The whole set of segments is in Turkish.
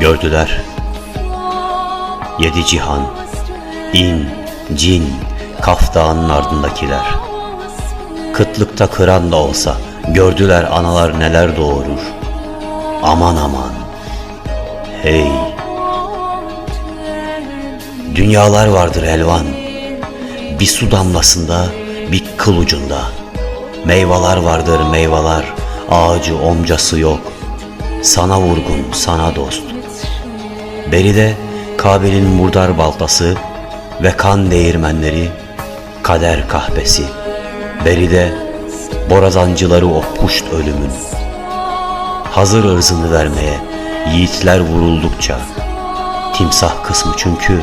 Gördüler yedi cihan, in, cin, kaf dağının ardındakiler. Kıtlıkta kıran da olsa gördüler analar neler doğurur. Aman aman, hey. Dünyalar vardır elvan, bir su damlasında, bir kıl ucunda. Meyveler vardır meyveler, ağacı omcası yok. Sana vurgun, sana dost. Beride Kabil'in murdar baltası ve kan değirmenleri, kader kahvesi. Beride borazancıları o puşt ölümün. Hazır ırzını vermeye yiğitler vuruldukça, timsah kısmı çünkü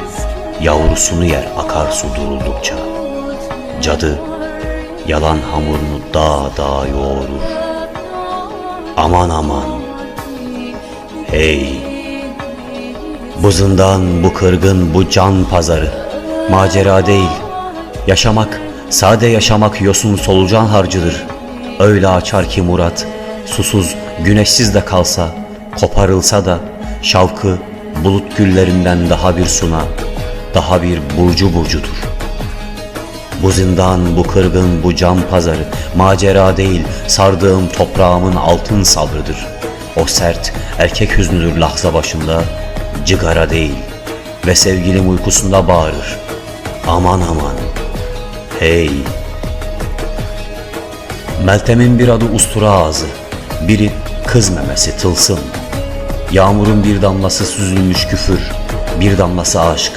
yavrusunu yer akarsu duruldukça. Cadı yalan hamurunu dağ dağ yoğurur. Aman aman, hey! Bu zindan, bu kırgın, bu can pazarı. Macera değil. Yaşamak, sade yaşamak yosun solucan harcıdır. Öyle açar ki murat, susuz, güneşsiz de kalsa, koparılsa da, şavkı bulut güllerinden daha bir suna, daha bir burcu burcudur. Bu zindan, bu kırgın, bu can pazarı, macera değil, sardığım toprağımın altın sabrıdır. O sert, erkek hüznüdür lahza başında, cigara değil ve sevgilim uykusunda bağırır. Aman aman, hey! Meltem'in bir adı ustura ağzı, biri kız memesi tılsım. Yağmurun bir damlası süzülmüş küfür, bir damlası aşk.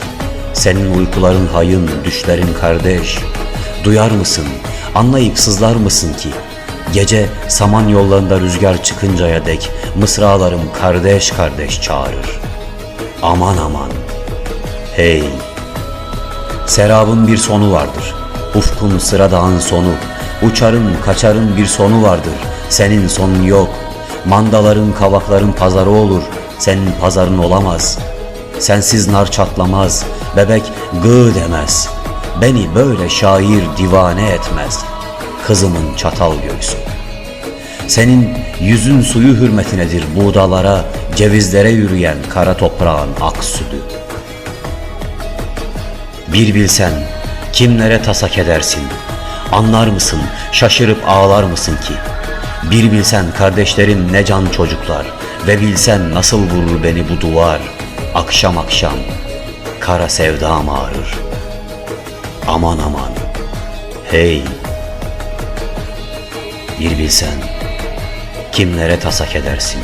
Senin uykuların hayın, düşlerin kardeş. Duyar mısın, anlayıp sızlar mısın ki? Gece saman yollarında rüzgar çıkıncaya dek mısralarım kardeş kardeş çağırır. Aman aman, hey! Serabın bir sonu vardır, ufkun sıradağın sonu. Uçarın kaçarın bir sonu vardır, senin sonun yok. Mandaların kavakların pazarı olur, senin pazarın olamaz. Sensiz nar çatlamaz, bebek gı demez. Beni böyle şair divane etmez. Kızımın çatal göğsü. Senin yüzün suyu hürmetinedir buğdalara, cevizlere yürüyen kara toprağın ak sütü. Bir bilsen kimlere tasak edersin, anlar mısın, şaşırıp ağlar mısın ki? Bir bilsen kardeşlerin ne can çocuklar ve bilsen nasıl vurur beni bu duvar, akşam akşam kara sevdam ağrır. Aman aman, hey! Bir bilsen kimlere tasak edersin,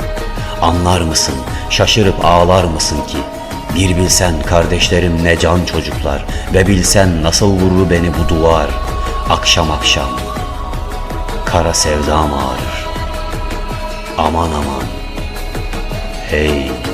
anlar mısın, şaşırıp ağlar mısın ki? Bir bilsen kardeşlerim ne can çocuklar ve bilsen nasıl vurur beni bu duvar, akşam akşam kara sevdam ağrır. Aman aman, hey!